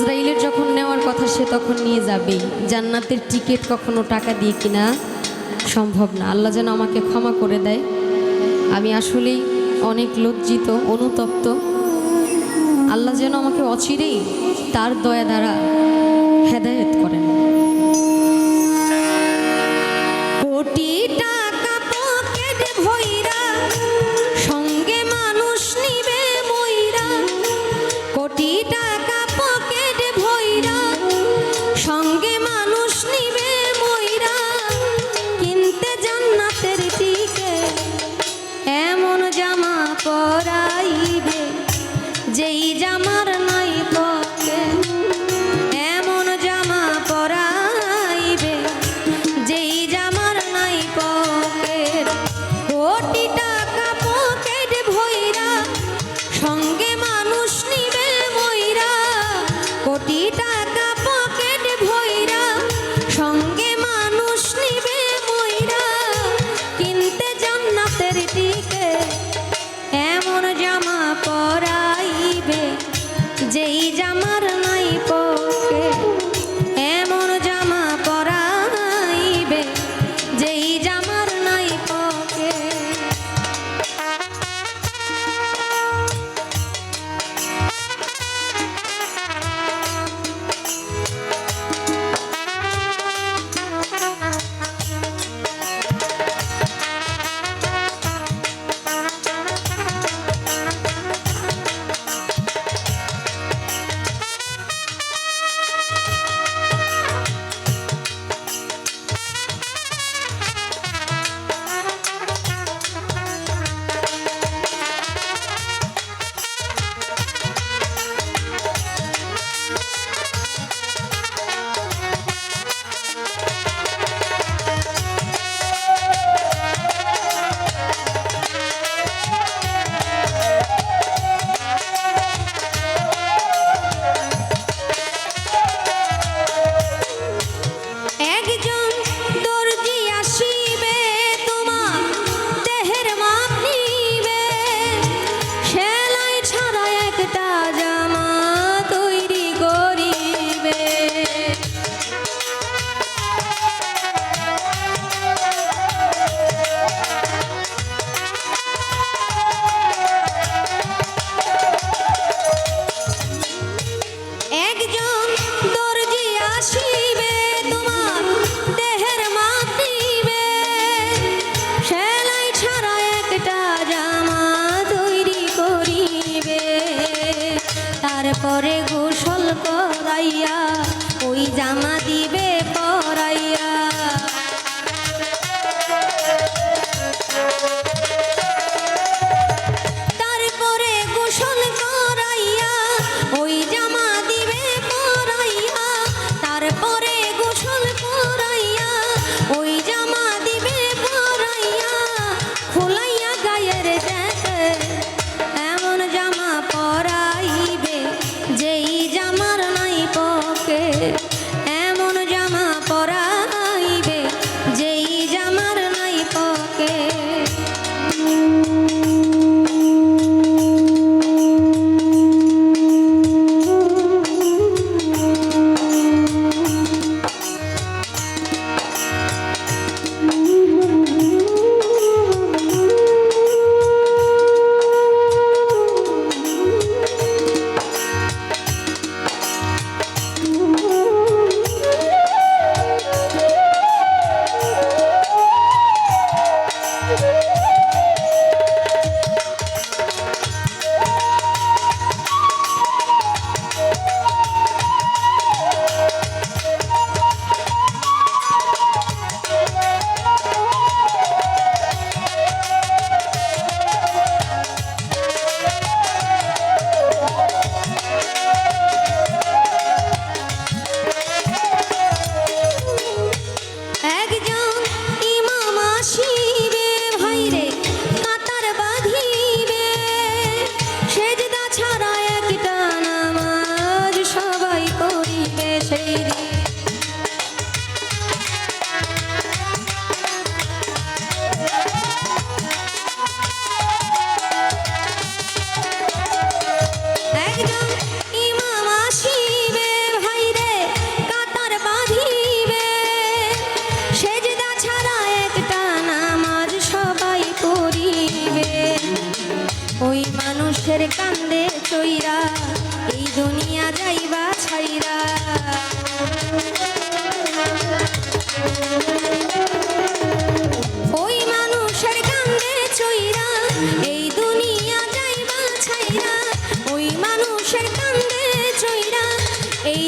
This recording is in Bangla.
আজরাইলের যখন নেওয়ার কথা, সে তখন নিয়ে যাবেই জান্নাতের টিকিট কখনো টাকা দিয়ে কিনা সম্ভব না। আল্লাহ যেন আমাকে ক্ষমা করে দেয়। আমি আসলেই অনেক লজ্জিত, অনুতপ্ত। আল্লাহ যেন আমাকে অচিরেই তার দয়া দ্বারা হেদায়ত করেন। সঙ্গে মানুষ নিবে। পাইয়া ওই জামা দিয়ে বুকের কান্দে চইরা, এই দুনিয়া যাইবা ছাইরা। ওই মানুষের কান্দে চইরা, এই দুনিয়া যাইবা ছাইরা। ওই মানুষের কান্দে চইরা, এই